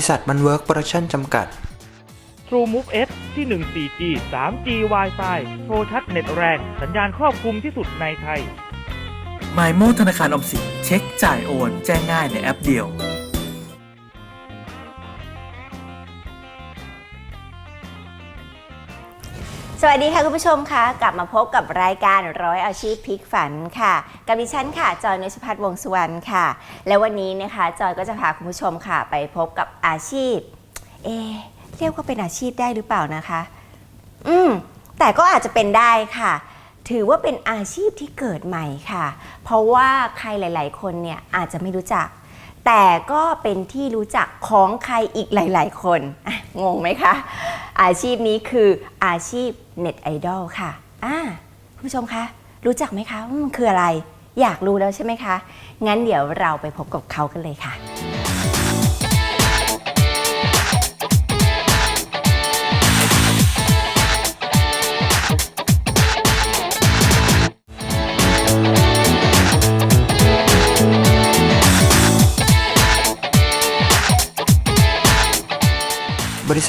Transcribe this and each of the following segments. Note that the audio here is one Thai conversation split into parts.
ริษัทมันเวิร์กโปรดักชั่นจำกัด True Move S ที่ 1 4G 3G Wi-Fi โทรชัดเน็ตแรง สัญญาณครอบคลุมที่สุดในไทย m y โมธนาคารออมสินเช็คจ่ายโอน แจ้งง่ายในแอปเดียว สวัสดีค่ะคุณผู้ชมคะกลับมาพบกับรายการร้อยอาชีพพลิกฝันค่ะ กับดิฉันค่ะ จอยนุชพัฒน์วงสุวรรณค่ะ และวันนี้นะคะ จอยก็จะพาคุณผู้ชมค่ะ ไปพบกับอาชีพ เอเรียกว่าเป็นอาชีพได้หรือเปล่านะคะ อืมแต่ก็อาจจะเป็นได้ค่ะ ถือว่าเป็นอาชีพที่เกิดใหม่ค่ะ เพราะว่าใครหลาย ๆ คนเนี่ยอาจจะไม่รู้จัก แต่ก็เป็นที่รู้จักของใครอีกหลาย ๆ คน งงไหมคะ อาชีพนี้คืออาชีพเน็ตไอดอลค่ะอ่าคุณผู้ชมคะ รู้จักไหมคะว่ามันคืออะไร อยากรู้แล้วใช่ไหมคะ งั้นเดี๋ยวเราไปพบกับเขากันเลยค่ะ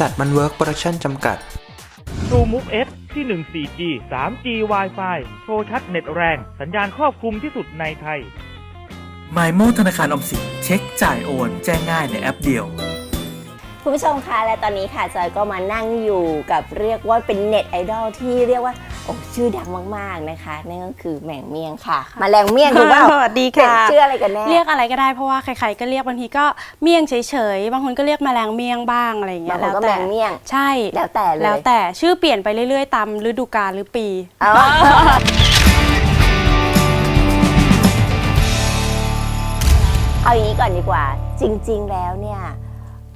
ษัทมันเวิร์กโปรดักชั่นจำกัด True Move S ที่ 1 4G 3G Wi-Fi โทรชัดเน็ตแรง สัญญาณครอบคลุมที่สุดในไทย m y โมธนาคารออมสินเช็คจ่ายโอน แจ้งง่ายในแอปเดียว คุณผู้ชมคะและตอนนี้ค่ะจอยก็มานั่งอยู่กับเรียกว่าเป็นเน็ตไอดอลที่เรียกว่า โอ้ชื่อดังมากๆนะคะ นั่นก็คือแหม่งเมียงค่ะ มาแรงเมียงถูกเปล่าสวัสดีเป็นค่ะ ชื่ออะไรกันแน่ เรียกอะไรก็ได้เพราะว่าใครๆก็เรียกบางทีก็เมี่ยงเฉยๆ บางคนก็เรียกแมลงเมี่ยงบ้างอะไรอย่างเงี้บางยคนก็แมงเมี่ยง ใช่ แล้วแต่เลย แล้วแต่ชื่อเปลี่ยนไปเรื่อยๆ ตามฤดูกาลหรือปีเอาเอาอย่างนี้ก่อนดีกว่า จริง ๆ แล้วเนี่ย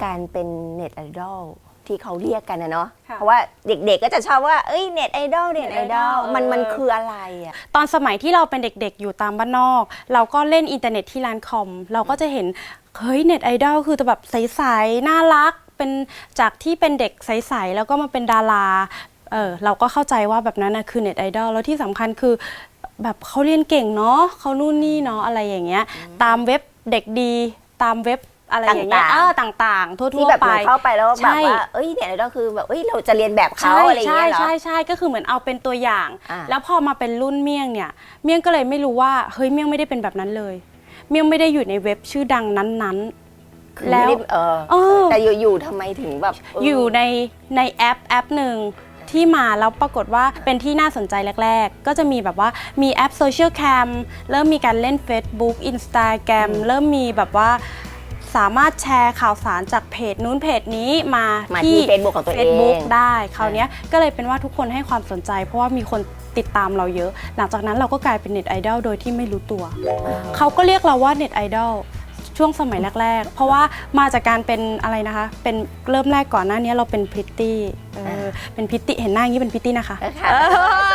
การเป็นเน็ตไอดอล ที่เขาเรียกกันนะเนาะค่ะเพราะว่าเด็กๆก็จะชอบว่าเอ้ยเน็ตไอดอลเน็ตไอดอล Idol มันเออ มันคืออะไรอะ ตอนสมัยที่เราเป็นเด็กๆ อยู่ตามบ้านนอก เราก็เล่นอินเทอร์เน็ตที่ร้านคอม เราก็จะเห็น เฮ้ยเน็ตไอดอลคือจะแบบใสๆน่ารัก เป็นจากที่เป็นเด็กใสๆแล้วก็มาเป็นดาราเออเราก็เข้าใจว่าแบบนั้นนะคือเน็ตไอดอลแล้วที่สำคัญคือ แบบเขาเรียนเก่งเนาะเขานู่นนี่เนาะอะไรอย่างเงี้ย ตามเว็บเด็กดี ตามเว็บ อะไรอย่างเงี้ยต่างๆ เออต่างๆ ทั่วๆที่แบบไปเหมือนเข้าไปแล้วแบบใช่ว่า เอ้ยเน็ตไอดอลคือแบบเอ้ยเราจะเรียนแบบเขาใช่อะไรอย่างใช่เงี้ยเหรอ ใช่ใช่ก็คือเหมือนเอาเป็นตัวอย่าง อ่า แล้วพอมาเป็นรุ่นเมี่ยงเนี่ย เมี่ยงก็เลยไม่รู้ว่าเฮ้ยเมี่ยงไม่ได้เป็นแบบนั้นเลย เมี่ยงไม่ได้อยู่ในเว็บชื่อดังนั้นคือแล้ไม่วได้เออเออ แต่อยู่ๆทำไมถึงแบบเๆอยู่ในในแอปแอปหนึ่งที่มาแล้วปรากฏว่าเป็นที่น่าสนใจแรก ๆ ก็จะมีแบบว่ามีแอปโซเชียลแคมเริ่มมีการเล่น Facebook Instagram อืมเริ่มมีแบบว่า สามารถแชร์ข่าวสารจากเพจนู้นเพจนี้มามาที่ Facebook ของตัวเอง Facebook ได้คราวเนี้ยก็เลยเป็นว่าทุกคนให้ความสนใจ เพราะว่ามีคนติดตามเราเยอะ หลังจากนั้นเราก็กลายเป็นเน็ตไอดอลโดยที่ไม่รู้ตัว เขาก็เรียกเราว่าเน็ตไอดอลช่วงสมัยแรก ๆ เพราะว่ามาจากการเป็นอะไรนะคะ เป็นเริ่มแรกก่อนหน้านี้เราเป็นพริตตี้ เออเป็นพริตตี้เห็นหน้าอย่างนี้เป็นพริตตี้นะคะ ค่ะเอ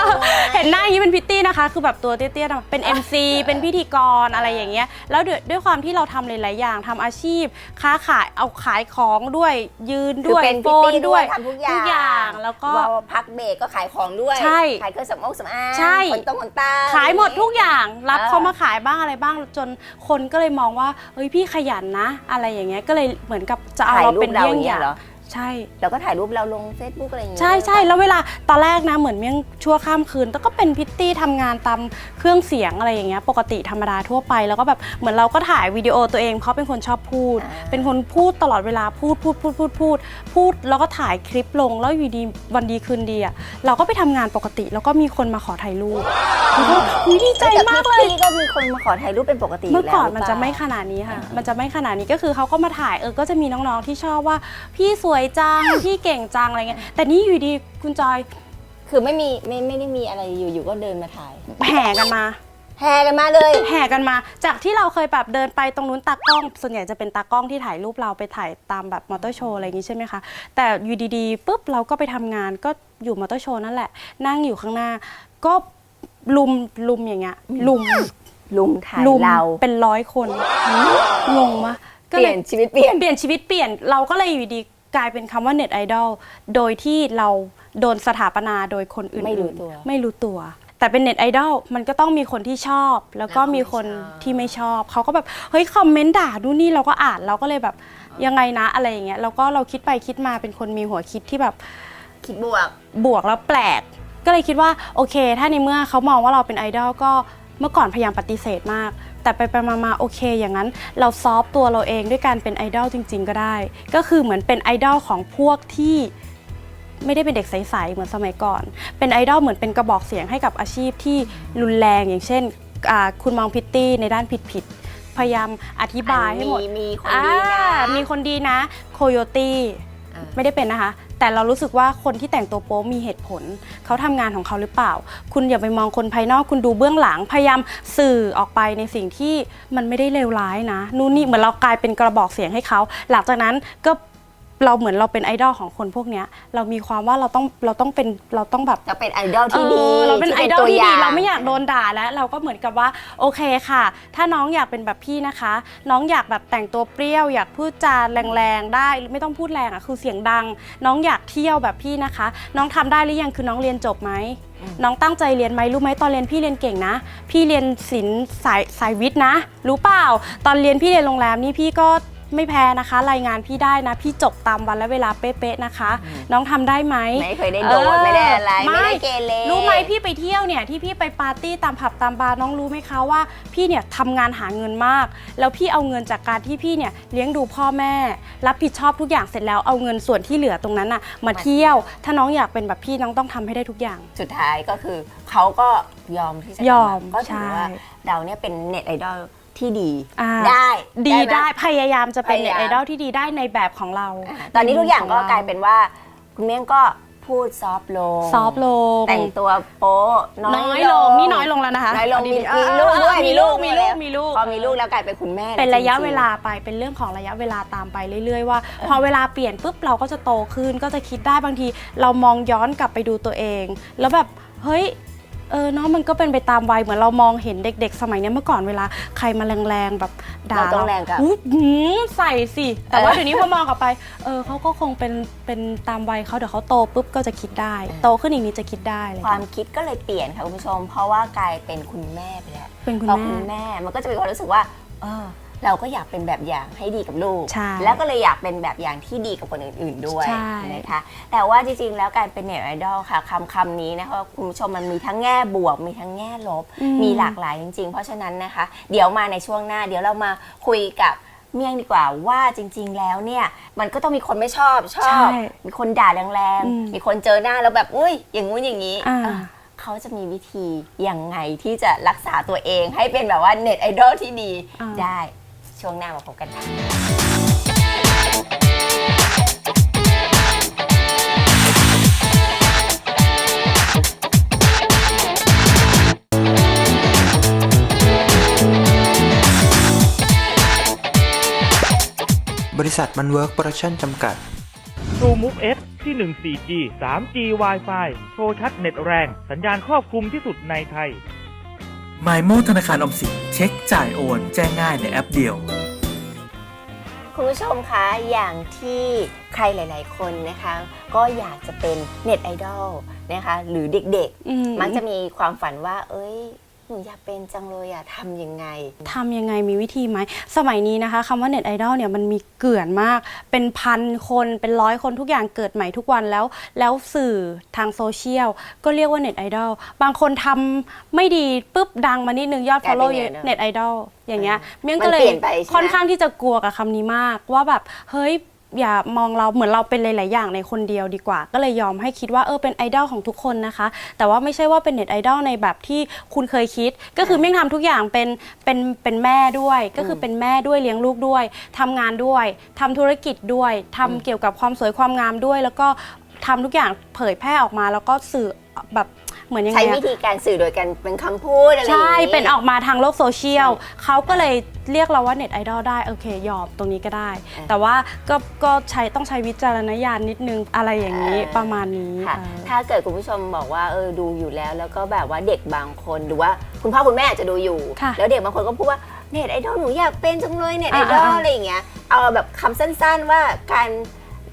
อเห็นหน้าอย่างนี้เป็นพริตตี้นะคะ คือแบบตัวเตี้ยๆนะเป็น MC เป็นพิธีกรอะไรอย่างเงี้ย แล้วด้วยด้วยความที่เราทำหลายๆอย่างทำอาชีพ ค้าขายเอาขายของด้วยยืนคือด้วยเป็นโฟพิตนตี้ด้ด้ววยยทำทุกอย่างทุกอย่างแล้วก็ ว่าพักเบรกก็ขายของด้วย ใช่ขายเครื่องสำอางสำอางใช่ ขนตรงขนตา ขายหมดทุกอย่างรับเออ เขามาขายบ้างอะไรบ้างจนคนก็เลยมองว่าเฮ้ยพี่ขยันนะ อะไรอย่างเงี้ยก็เลยเหมือนกับจะเอาถ่ายเรารูเป็ปนเราเยี่อยงย่างอเงี้ย่ายง เหรอ ใช่แล้วก็ถ่ายรูปเราลง Facebook อะไรอย่างเงี้ย ใช่ใช่แล้วเวลาตอนแรกนะเหมือนเมี่ยงชั่วข้ามคืน แต่ก็เป็นพิตตี้ทำงานตามเครื่องเสียงอะไรอย่างเงี้ยปกติธรรมดาทั่วไป แล้วก็แบบเหมือนเราก็ถ่ายวิดีโอตัวเองเพราะเป็นคนชอบพูดเป็นคนพูดตลอดเวลาพูดพูดพูดพูดพูดพูดแล้วก็ถ่ายคลิปลงแล้วอยู่ดีวันดีคืนดีอะเราก็ไปทำงานปกติ แล้วก็มีคนมาขอถ่ายรูปแล้วก็อุ๊ยดีใจมากเลย พี่ก็มีคนมาขอถ่ายรูปเป็นปกติเมื่อก่อนแล้วหรืมันปจะล่าไม่ขนาดนี้ค่ะมันจะไม่ขนาดนี้ก็คือเขาก็มาถ่ายเออ ก็จะมีน้องๆที่ชอบว่า พี่สวยจังพี่เก่งจังอะไรเงี้ยแต่นี่อยู่ดีคุณจอยคือไม่มีไม่ไม่ได้มีอะไรอยู่ๆก็เดินมาถ่ายแห่กันมาแห่กันมาเลยแห่กันมา จากที่เราเคยแบบเดินไปตรงนู้นตากล้อง ส่วนใหญ่จะเป็นตากล้องที่ถ่ายรูปเราไปถ่ายตามแบบมอเตอร์โชว์อะไรอย่างงี้ใช่ไหมคะ แต่อยู่ดีๆปุ๊บเราก็ไปทำงานก็อยู่มอเตอร์โชว์นั่นแหละ นั่งอยู่ข้างหน้า ก็ลุมลุมอย่างเงี้ยลุมลุมถ่ายลุมเราเป็นร้อยคนงงมะเปลี่ยนชีวิตเปลี่ยนเปลี่ยนชีวิตเปลี่ยนเราก็เลยอยู่ดี กลายเป็นคำว่าเน็ตไอดอลโดยที่เราโดนสถาปนาโดยคนอื่นๆไม่รู้ตัว ไม่รู้ตัว แต่เป็นเน็ตไอดอลมันก็ต้องมีคนที่ชอบ แล้วก็มีคนที่ไม่ชอบ เขาก็แบบเฮ้ยคอมเมนต์ด่าดูนนี่เราก็อ่านเราก็เลยแบบยังไงนะอะไรอย่างเงี้ยแล้วก็เราคิดไปคิดมาเป็นคนมีหัวคิดที่แบบคิดบวกบวกแล้วแปลก ก็เลยคิดว่าโอเค ถ้าในเมื่อเขามองว่าเราเป็นไอดอลก็เมื่อก่อนพยายามปฏิเสธมาก แต่ไปไปมามาโอเค อย่างนั้นเราซอฟต์ตัวเราเองด้วยการเป็นไอดอลจริง ๆ ก็ได้ ก็คือเหมือนเป็นไอดอลของพวกที่ไม่ได้เป็นเด็กใสๆเหมือนสมัยก่อน เป็นไอดอลเหมือนเป็นกระบอกเสียงให้กับอาชีพที่รุนแรงอย่างเช่นอ่าคุณมองพิตตี้ในด้านผิดๆพยายามอธิบายให้หมดมีคนดีนะอ่ามีคนดีนะโคโยตี้อ่าไม่ได้เป็นนะคะ แต่เรารู้สึกว่าคนที่แต่งตัวโป๊มีเหตุผล เขาทำงานของเขาหรือเปล่า คุณอย่าไปมองคนภายนอกคุณดูเบื้องหลังพยายามสื่อออกไปในสิ่งที่มันไม่ได้เลวร้ายนะนู่นนี่เหมือนเรากลายเป็นกระบอกเสียงให้เขา หลังจากนั้นก็ เราเหมือนเราเป็นไอดอลของคนพวกเนี้ย เรามีความว่าเราต้องเราต้องเป็นเราต้องแบบจะเป็นไอดอลที่ดีเออเราเป็นไอดอลตัวที่ย่ดีงเราไม่อยากโดนด่าแล้ว เราก็เหมือนกับว่าโอเคค่ะ ถ้าน้องอยากเป็นแบบพี่นะคะ น้องอยากแบบแต่งตัวเปรี้ยว อยากพูดจาแรงๆได้ไม่ต้องพูดแรงอะคือเสียงดัง น้องอยากเที่ยวแบบพี่นะคะ น้องทำได้หรือยังคือน้องเรียนจบไหมน้องตั้งใจเรียนไหมรู้ไหมตอนเรียนพี่เรียนเก่งนะ พี่เรียนศิลป์สายสายวิทย์นะ รู้เปล่า ตอนเรียนพี่เรียนโรงแรมนี่พี่ก็ ไม่แพ้นะคะ รายงานพี่ได้นะ พี่จบตามวันและเวลาเป๊ะๆนะคะ น้องทำได้ไหม ไม่เคยได้โดดไม่ได้อะไร ไม่ได้เกเร รู้ไหมพี่ไปเที่ยวเนี่ยที่พี่ไปปาร์ตี้ตามผับตามบาร์น้องรู้ไหมคะว่า พี่เนี่ยทำงานหาเงินมาก แล้วพี่เอาเงินจากการที่พี่เนี่ยเลี้ยงดูพ่อแม่ รับผิดชอบทุกอย่างเสร็จแล้วเอาเงินส่วนที่เหลือตรงนั้นน่ะมาเที่ยว ถ้าน้องอยากเป็นแบบพี่น้องต้องทำให้ได้ทุกอย่าง สุดท้ายก็คือเขาก็ยอมที่จะยอมก็ถือว่าใช่ เราเนี่ยเป็นเน็ตไอดอล ที่ดี อ่าได้ดีหม ได้พยายามจะเป็นพเน็ยาตยามไอดอลที่ดีได้ในแบบของเราอ่าตอนนี้ทุกอย่างก็ในมุมขกลายเป็นว่า คุณเมี่ยงก็พูดซอฟต์ลงซอฟต์ลง แต่งตัวโป๊ะน้อยน้อยลงนี่น้อยลงแล้วนะคะน้อยลงเอามีดีๆมีเออลูกด้วยมีลูกมีลูกด้วยมีลูกพอมีลูกแล้วกลายเป็นคุณแม่เป็นระยะจงๆ เวลาไปเป็นเรื่องของระยะเวลาตามไปเรื่อย ๆ ว่า พอเวลาเปลี่ยนปุ๊บเราก็จะโตขึ้นก็จะคิดได้บางที เรามองย้อนกลับไปดูตัวเอง แล้วแบบเฮ้ย เออเนาะมันก็เป็นไปตามวัยเหมือนเรามองเห็นเด็ก ๆ สมัยเนี้ยเมื่อก่อนเวลาใครมาแรงๆแบบด่าเราต้องแรงกลับอุ๊ยหืมใส่สิแต่ว่าเออเดี๋ยวนี้พอมองกลับไปเออเขาก็คงเป็นเป็นตามวัยเขาเดี๋ยวเขาโตปุ๊บก็จะคิดได้ โตขึ้นอีกนิดจะคิดได้เลย ความคิดก็เลยเปลี่ยนค่ะคุณผู้ชม เพราะว่ากลายเป็นคุณแม่ไปแล้วเป็นคุณพอแม่ คุณแม่มันก็จะมีความรู้สึกว่าเออ เราก็อยากเป็นแบบอย่างให้ดีกับลูก ใช่แล้วก็เลยอยากเป็นแบบอย่างที่ดีกับคนอื่น ๆด้วยใช่ นะคะแต่ว่าจริงๆ แล้วการเป็นเน็ตไอดอลค่ะคำคำนี้นะคะคุณผู้ชมมันมีทั้งแง่บวก มีทั้งแง่ลบ อืมมีหลากหลายจริง ๆ เพราะฉะนั้นนะคะ เดี๋ยวมาในช่วงหน้า เดี๋ยวเรามาคุยกับเมี่ยงดีกว่าว่าจริง ๆ แล้วเนี่ยมันก็ต้องมีคนไม่ชอบชอบ ใช่มีคนด่าแรงอืม ๆมีคนเจอหน้าแล้วแบบอุ้ยอย่างงู้นอย่างนี้อ่าอะเขาจะมีวิธียังไงที่จะรักษาตัวเองให้เป็นแบบว่าเน็ตไอดอลที่ดีอ่า ได้ ช่วงหน้ามาพบกันค่ะบริษัทมันเวิร์กโปรดักชั่นจำกัด True Move S ที่ 1 4G 3G Wi-Fi โชว์ชัดเน็ตแรง สัญญาณครอบคลุมที่สุดในไทย m y โมธนาคารออมสินเช็คจ่ายโอน แจ้งง่ายในแอปเดียว คุณผู้ชมคะ อย่างที่ใครหลาย ๆ คนนะคะ ก็อยากจะเป็นเน็ตไอดอลนะคะ หรือเด็กอืมๆมักจะมีความฝันว่า เอ้ย หนูอยากเป็นจังเลยอะทำยังไง ทำยังไงมีวิธีไหม สมัยนี้นะคะคำว่าเน็ตไอดอลเนี่ยมันมีเกลื่อนมาก เป็นพันคนเป็นร้อยคนทุกอย่างเกิดใหม่ทุกวันแล้ว แล้วสื่อทางโซเชียลก็เรียกว่าเน็ตไอดอลบางคนทำไม่ดีปุ๊บดังมานิดนึงยอดกลายเป็น follow เน็ตไอดอลเน็ตไอดอลอย่างเงี้ยเมี่ยงมันก็เลยเปลี่ยนไปใช่ไหม ค่อนข้างที่จะกลัวกับคำนี้มาก ว่าแบบเฮ้ย อย่ามองเราเหมือนเราเป็นหลาย ๆ อย่างในคนเดียวดีกว่า ก็เลยยอมให้คิดว่าเออเป็นไอดอลของทุกคนนะคะ แต่ว่าไม่ใช่ว่าเป็นเน็ตไอดอลในแบบที่คุณเคยคิด ก็คือเมี่ยงทำทุกอย่างเป็นเป็นเป็นแม่ด้วย ก็คือเป็นแม่ด้วยเลี้ยงลูกด้วยทำงานด้วยทำธุรกิจด้วยทำเกี่ยวกับความสวยความงามด้วย แล้วก็ทำทุกอย่างเผยแพร่ออกมาแล้วก็สื่อแบบ เหมือนยังไงใช้อะ วิธีการสื่อโดยการเป็นคำพูดอะไรอย่างใช่ นี้ เป็นออกมาทางโลกโซเชียล เขาก็เลยเรียกเราว่าเน็ตไอดอลได้ โอเค ยอมตรงนี้ก็ได้แต่ว่าก็ก็ใช้ต้องใช้วิจารณญาณนิดนึง อะไรอย่างนี้เออประมาณนี้ค่ะ เออ ถ้าเกิดคุณผู้ชมบอกว่าเออดูอยู่แล้ว แล้วก็แบบว่าเด็กบางคนหรือว่าคุณพ่อคุณแม่อาจจะดูอยู่ ค่ะ แล้วเด็กบางคนก็พูดว่าเน็ตไอดอลหนูอยากเป็นจังเลยเน็ตไอดอลอ่าๆๆอะไรอย่างเงี้ยเอาแบบคำสั้นๆว่าการ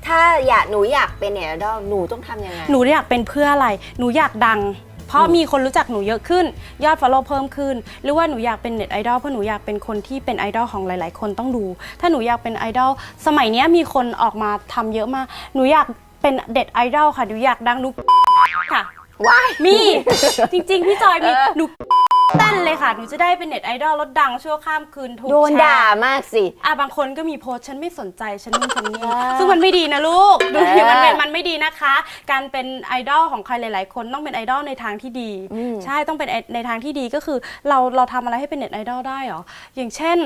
ถ้าอยากหนูอยากเป็นเน็ตไอดอลหนูต้องทำยังไง หนูอยากเป็นเพื่ออะไร หนูอยากดัง เพราะมีคนรู้จักหนูเยอะขึ้น ยอด follow เพิ่มขึ้น หรือว่าหนูอยากเป็นเน็ตไอดอลเพราะหนูอยากเป็นคนที่เป็นไอดอลของหลาย ๆ คนต้องดู ถ้าหนูอยากเป็นไอดอลสมัยเนี้ยมีคนออกมาทำเยอะมาก หนูอยากเป็นเด็ดไอดอลค่ะหนูอยากดังหนูค่ะว้ายมี จริง ๆ พี่จอยมีเออหนู เต้นเลยค่ะ หนูจะได้เป็นเน็ตไอดอลรถดังชั่วข้ามคืนถูกโดนแชด่ามากสิ อะบางคนก็มีโพสต์ฉันไม่สนใจฉันนู่นฉันนี่ซึ่งมันไม่ดีนะลูกดูเอดิมันเป็นมันไม่ดีนะคะ การเป็นไอดอลของใครหลาย ๆ คนต้องเป็นไอดอลในทางที่ดี อืม ใช่ต้องเป็นในทางที่ดีก็คือ เราเราทำอะไรให้เป็นเน็ตไอดอลได้เหรออย่างเช่น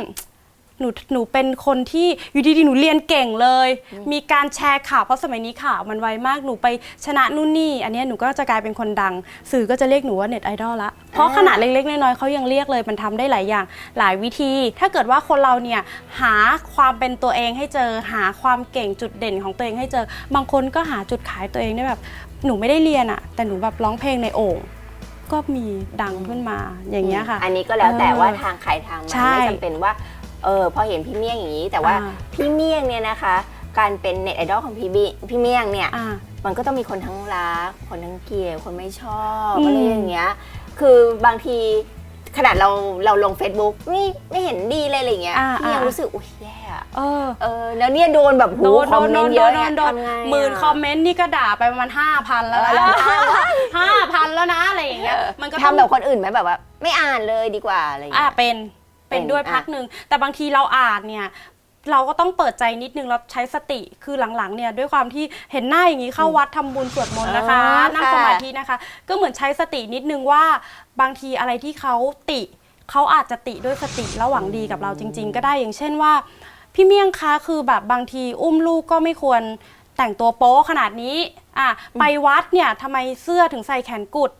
หนูหนูเป็นคนที่อยู่ดีๆหนูเรียนเก่งเลย มีการแชร์ข่าวเพราะสมัยนี้ข่าวมันไวมากหนูไปชนะนู่นนี่อันเนี้ยหนูก็จะกลายเป็นคนดัง สื่อก็จะเรียกหนูว่าเน็ตไอดอลละเพราะขนาดเล็กๆน้อยๆเขายังเรียกเลยมันทำได้หลายอย่าง หลายวิธี ถ้าเกิดว่าคนเราเนี่ยหาความเป็นตัวเองให้เจอหาความเก่งจุดเด่นของตัวเองให้เจอ บางคนก็หาจุดขายตัวเองได้แบบ หนูไม่ได้เรียนอะแต่หนูแบบร้องเพลงในโอ่งก็มีดังขึ้นมาอย่างเงี้ยค่ะ อันนี้ก็แล้วแต่เออว่าทางใครทางมันใช่ ไม่จำเป็นว่า เออพอเห็นพี่เมี่ยงอย่างนี้ แต่ว่าอ่า พี่เมี่ยงเนี่ยนะคะ การเป็นเน็ตไอดอลของพี่บีพี่เมี่ยงเนี่ย อ่า มันก็ต้องมีคนทั้งรัก คนทั้งเกลียดคนไม่ชอบอืมอะไรอย่างเงี้ย คือบางทีขนาดเราเราลง Facebook นี่ไม่เห็นดีเลยอะไรอย่างเงี้ยอ่าพี่ยังอ่ารู้สึกอุ้ยแย่อะเออ เออแล้วเนี่ยโดนแบบหูโดนคอมเมนต์เยอะโดเนี่ยนโดนทำไงะหมื่นคอมเมนต์นี่ก็ด่าไปประมาณห้าพันแล้วเออนะห้าพันแล้วนะอะไรอย่างเงี้ยมันก็ต้องทำแบบคนอื่นไหมแบบว่า ไม่อ่านเลยดีกว่าอะไรอย่างอ่าเงี้ยเป็น เป็นเป็นด้วยอะพักหนึ่งแต่บางทีเราอ่านเนี่ยเราก็ต้องเปิดใจนิดนึงเราใช้สติคือหลังๆเนี่ยด้วยความที่เห็นหน้าอย่างนี้เข้าวัดทำบุญสวดมนต์นะคะอ๋อนั่งค่ะสมาธินะคะ ก็เหมือนใช้สตินิดนึงว่าบางทีอะไรที่เขาติเขาอาจจะติด้วยสติแล้วหวังดีกับเราจริง ๆ ก็ได้อย่างเช่นว่า พี่เมี่ยงคะคือแบบบางทีอุ้มลูกก็ไม่ควรแต่งตัวโป๊ขนาดนี้อะไปวัดเนี่ยทำไมเสื้อถึงใส่แขนกุด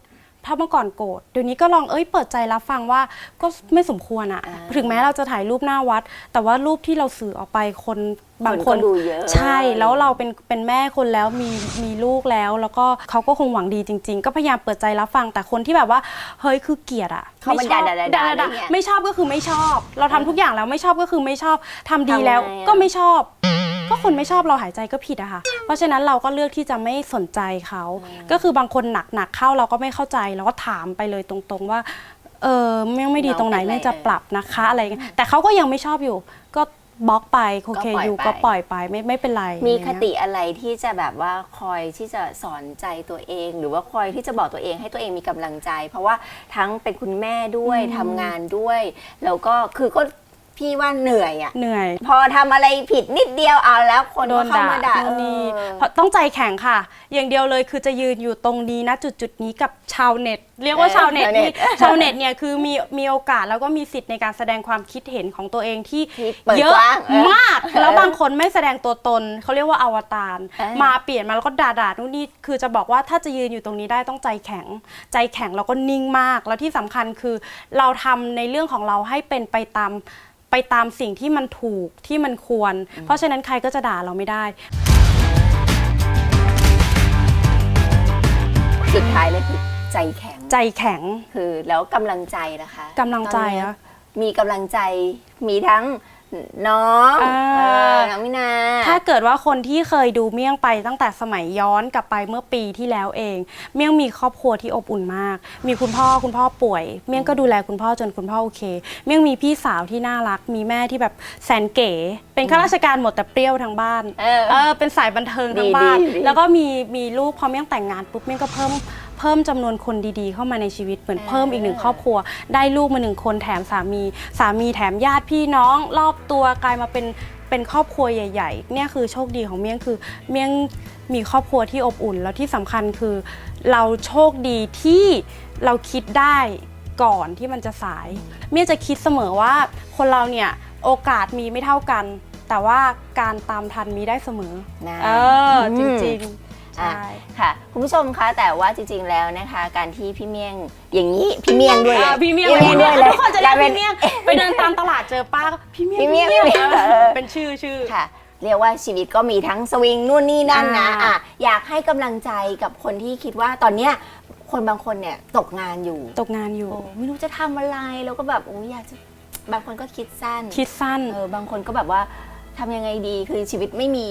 ถ้าเมื่อก่อนโกรธเดี๋ยวนี้ก็ลองเอ้ยเปิดใจรับฟังว่าก็ไม่สมควรอะอ่าถึงแม้เราจะถ่ายรูปหน้าวัด แต่ว่ารูปที่เราสื่อออกไปคนบางคคนนก็ดูเยอะใช่แล้วเราเป็นเป็นแม่คนแล้วมีมีลูกแล้ว แล้วก็เขาก็คงหวังดีจริง ๆ ก็พยายามเปิดใจรับฟังแต่คนที่แบบว่าเฮ้ยคือเกลียดอะเข้ามาไม่ชอบด่าๆๆๆด่าอะไรด่าเงี้ยไม่ชอบก็คือไม่ชอบ เราทำทุกอย่างแล้วไม่ชอบก็คือไม่ชอบทำดีแล้วทำไงอะก็ไม่ชอบ ก็คนไม่ชอบเราหายใจก็ผิดอะค่ะ เพราะฉะนั้นเราก็เลือกที่จะไม่สนใจเขา ก็คือบางคนหนักๆเข้าเราก็ไม่เข้าใจเราก็ถามไปเลยตรงๆว่า เออไม่ไม่ดีตรงไหนน้องเป็นไรไม่จะปรับนะคะอะไรอย่างเงี้ยแต่เขาก็ยังไม่ชอบอยู่ ก็บล็อกไปโอเคก็ปล่อยอยู่ไป ก็ปล่อยไปไม่ไม่เป็นไรมีอะไรคเงี้ยติอะไรที่จะแบบว่าคอยที่จะสอนใจตัวเอง หรือว่าคอยที่จะบอกตัวเองให้ตัวเองมีกำลังใจ เพราะว่าทั้งเป็นคุณแม่ด้วยทำงานด้วย แล้วก็คือก็ พี่ว่าเหนื่อยอะ่ะ เหนื่อย พอทำอะไรผิดนิดเดียวเอาแล้วคนโดก็นเข้าด่ามาด่านู่นนี่เออ เพราะต้องใจแข็งค่ะ อย่างเดียวเลยคือจะยืนอยู่ตรงนี้นะจุดจุดๆนี้กับชาวเน็ต เรียกว่าเออชาวเน็ตชาวเน็นี่ตชาวเน็ตเนี่ยคือมีมีโอกาสแล้วก็มีสิทธิ์ในการแสดงความคิดเห็นของตัวเองที่ที่เปิดเยอะกว้างเออมากแล้วบางคนไม่แสดงตัวตนเขาเรียกว่าอวตารเออ มาเปลี่ยนมาแล้วก็ด่าด่านู่นนี่คือจะบอกว่าถ้าจะยืนอยู่ตรงนี้ได้ต้องใจแข็ง ใจแข็งแล้วก็นิ่งมาก แล้วที่สำคัญคือเราทำในเรื่องของเราให้เป็นไปตาม ไปตามสิ่งที่มันถูกที่มันควร เพราะฉะนั้นใครก็จะด่าเราไม่ได้ สุดท้ายเลยคือใจแข็งใจแข็งคือแล้วกำลังใจนะคะกำลังใจตอนเนี้ยอะ มีกำลังใจมีทั้ง น้องอ่า เออน้องมินาถ้าเกิดว่าคนที่เคยดูเมี่ยงไปตั้งแต่สมัยย้อนกลับไปเมื่อปีที่แล้วเอง เมี่ยงมีครอบครัวที่อบอุ่นมาก มีคุณพ่อคุณพ่อป่วย เมี่ยงก็ดูแลคุณพ่อจนคุณพ่อโอเค เมี่ยงมีพี่สาวที่น่ารัก มีแม่ที่แบบแสนเก๋ เป็นข้าราชการหมดแต่เปรี้ยวทั้งบ้าน เออ เออเป็นสายบันเทิงทั้งดีบ้านดีดีแล้วก็มีมีลูกพอเมี่ยงแต่งงานปุ๊บเมี่ยงก็เพิ่ม เพิ่มจำนวนคนดีๆ เข้ามาในชีวิตเหมือนเพิ่มอีกหนึ่งครอบครัว ได้ลูกมาหนึ่งคนแถมสามี สามีแถมญาติพี่น้อง รอบตัวกลายมาเป็นเป็นครอบครัวใหญ่ ๆ เนี่ยคือโชคดีของเมี่ยงคือ เมี่ยงมีครอบครัวที่อบอุ่น แล้วที่สำคัญคือ เราโชคดีที่เราคิดได้ก่อนที่มันจะสาย เมี่ยงจะคิดเสมอว่าคนเราเนี่ยโอกาสมีไม่เท่ากัน แต่ว่าการตามทันมีได้เสมอนะเออจอืมริงๆอะ ใช่ค่ะ คุณผู้ชมคะแต่ว่าจริงๆแล้วนะคะ การที่พี่เมี่ยงอย่างนี้พี่เมี่ยงด้วยเลยอ่าพี่เมี่ยงพี่พี่เมี่เมี่ยยงงเลยทุกคนจะเรียกเป็พี่เมี่ยงไปเดินตามตลาดเจอป้าก็พี่เมี่ยงพี่เมี่ยงพี่พี่เมี่ยงเออเป็นชื่อชื่อค่ะเรียกว่าชีวิตก็มีทั้งสวิงนู่นนี่นั่นนะอ่าอะอยากให้กำลังใจกับคนที่คิดว่าตอนเนี้ยคนบางคนเนี่ยตกงานอยู่ ตกงานอยู่โอ้ไม่รู้จะทำอะไรแล้วก็แบบโอ้ยอยากจะบางคนก็คิดสั้น คิดสั้นเออบางคนก็แบบว่า ทำยังไงดีคือชีวิตไม่มี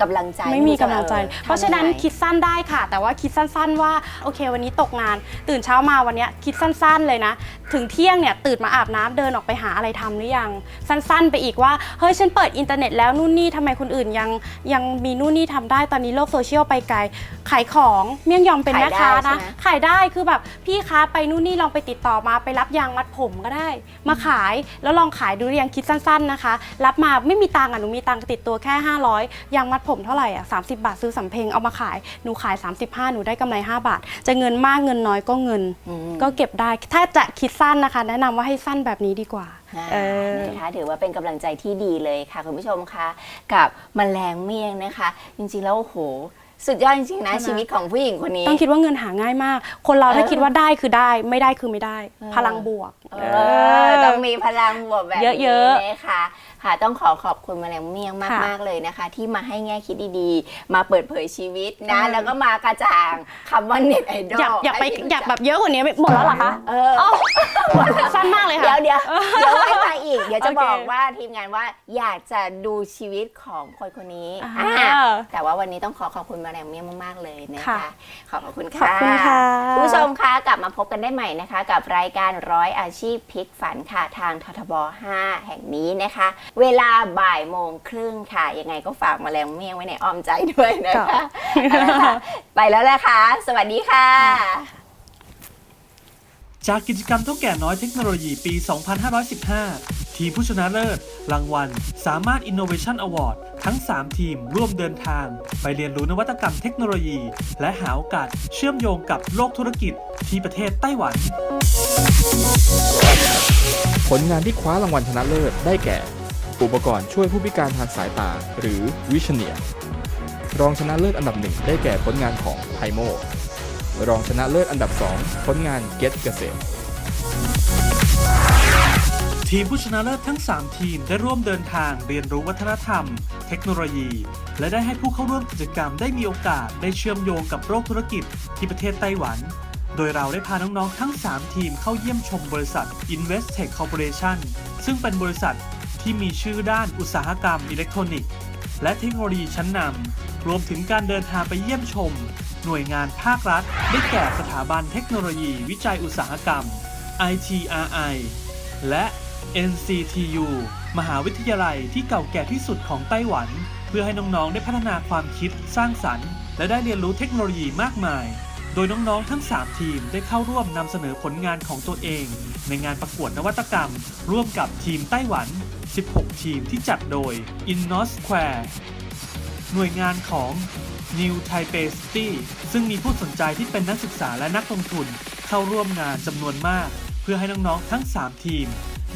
กำลังใจไม่มีกำลังใจ ออเพราะฉะนั้นทำยังไง คิดสั้นได้ค่ะ แต่ว่าคิดสั้นๆว่าโอเค วันนี้ตกงาน ตื่นเช้ามาวันเนี้ยคิดสั้นๆเลยนะ ถึงเที่ยงเนี่ยตื่นมาอาบน้ำเดินออกไปหาอะไรทำหรือยังสั้นๆ ไปอีกว่าเฮ้ยฉันเปิดอินเทอร์เน็ตแล้วนู่นนี่ทำไมคนอื่นยังยังมีนู่นนี่ทำได้ตอนนี้โลกโซเชียลไปไกลขายของเมี่ยงยอมเป็นแม่ค้านะขายได้คือแบบพี่คะไปนู่นนี่ลองไปติดต่อมาไปรับยางมัดผมก็ได้ มาขายแล้วลองขายดูหรือยังคิดสั้น ๆนะคะ รับมาไม่มีตังค์อะหนูมีตังค์ติดตัวแค่ 500ยางมัดผมเท่าไหร่อะ30 บาทซื้อสำเพ็งเอามาขายหนูขาย 35 หนูได้กำไร 5 บาท จะเงินมากเงินน้อยก็เงินอืมก็เก็บได้ถ้าจะคิดสั้นนะคะ แนะนำว่าให้สั้นแบบนี้ดีกว่า อ่าเออ นะคะถือว่าเป็นกำลังใจที่ดีเลยค่ะ คุณผู้ชมคะกับแมลงเมี่ยงนะคะ จริงๆแล้วโอ้โห สุดยอดจริงๆนะใช่ไหมชีวิตของผู้หญิงคนนี้ ต้องคิดว่าเงินหาง่ายมาก คนเราถ้าเออ คิดว่าได้คือได้ไม่ได้คือไม่ได้เออพลังบวก เออต้องมีพลังบวกแบบนี้เยอะๆ นะคะ ค่ะ ต้องขอขอบคุณแมลงเมี่ยงค่ะมากๆเลยนะคะ ที่มาให้แง่คิดดีๆ มาเปิดเผยชีวิตนะอืมแล้วก็มากระจ่างคำว่าเน็ตไอดอลอยากอยากไปอยากแบบเยอะกว่านี้หมดแล้วเหรอคะเออเอ้าสั้นมากเลยค่ะ เดี๋ยวเดี๋ยวเดี๋ยวไว้มาอีก เดี๋ยวจะโอเคบอกว่าทีมงานว่าอยากจะดูชีวิตของคนคนนี้อ่าอ่าแต่ว่าวันนี้ต้องขอขอบคุณมาแรงเมียมากๆเลยนะคะค่ะขอบคุณขอบค่ะคุณค่ะณผู้ชมคะกลับมาพบกันได้ใหม่นะคะ กับรายการร้อยอาชีพพลิกฝันค่ะทางททบ 5 แห่งนี้นะคะเวลาบ่ายโมงครึ่งค่ะ ยังไงก็ฝากมาแรงเมียงไว้ในอ้อมใจด้วยนะคะเอาละค่ะไปแล้วนะคะ สวัสดีค่ะ จากกิจกรรมเท่าแก่น้อยเทคโนโลยีปี 2515 ทีมผู้ชนะเลิศ รางวัล สามารถ Innovation Award ทั้ง 3 ทีมร่วมเดินทาง ไปเรียนรู้นวัตกรรมเทคโนโลยี และหาโอกาสเชื่อมโยงกับโลกธุรกิจที่ประเทศไต้หวัน ผลงานที่คว้ารางวัลชนะเลิศได้แก่ อุปกรณ์ช่วยผู้พิการทางสายตา หรือวิชเนียรองชนะเลิศอันดับหนึ่งได้แก่ผลงานของไฮโมรองชนะเลิศอันดับ 2 ผลงานเกตเกษตร ทีมผู้ชนะเลิศทั้ง 3 ทีมได้ร่วมเดินทางเรียนรู้วัฒนธรรม เทคโนโลยี และได้ให้ผู้เข้าร่วมกิจกรรมได้มีโอกาสได้เชื่อมโยงกับโลกธุรกิจที่ประเทศไต้หวัน โดยเราได้พาน้อง ๆ ทั้ง 3 ทีมเข้าเยี่ยมชมบริษัท Investech Corporation ซึ่งเป็นบริษัท ที่มีชื่อด้านอุตสาหกรรมอิเล็กทรอนิกส์ และเทคโนโลยีชั้นนำรวมถึงการเดินทางไปเยี่ยมชม หน่วยงานภาครัฐ ได้แก่สถาบันเทคโนโลยีวิจัยอุตสาหกรรม ITRI และ NCTU มหาวิทยาลัยที่เก่าแก่ที่สุดของไต้หวัน เพื่อให้น้องๆ ได้พัฒนาความคิดสร้างสรรค์ และได้เรียนรู้เทคโนโลยีมากมาย โดยน้องๆ ทั้ง 3 ทีมได้เข้าร่วมนำเสนอผลงานของตัวเอง ในงานประกวดนวัตกรรม ร่วมกับทีมไต้หวัน 16 ทีมที่จัดโดย Innos Square หน่วยงานของ New Taipei City ซึ่งมีผู้สนใจที่เป็นนักศึกษาและนักลงทุนเข้าร่วมงานจำนวนมาก เพื่อให้น้อง ๆ ทั้ง 3 ทีม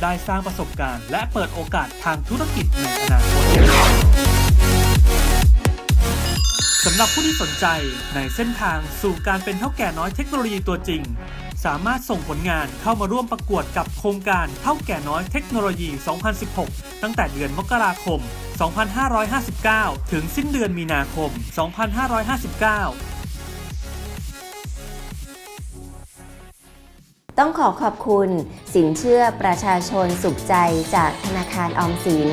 ได้สร้างประสบการณ์ และเปิดโอกาสทางธุรกิจในอนาคตสำหรับผู้ที่สนใจในเส้นทางสู่การเป็นเท่าแก่น้อยเทคโนโลยีตัวจริง สามารถส่งผลงานเข้ามาร่วมประกวดกับโครงการเท่าแก่น้อยเทคโนโลยี 2016 ตั้งแต่เดือนมกราคม 2559 ถึงสิ้นเดือนมีนาคม 2559ต้องขอขอบคุณสินเชื่อประชาชนสุขใจจากธนาคารออมสิน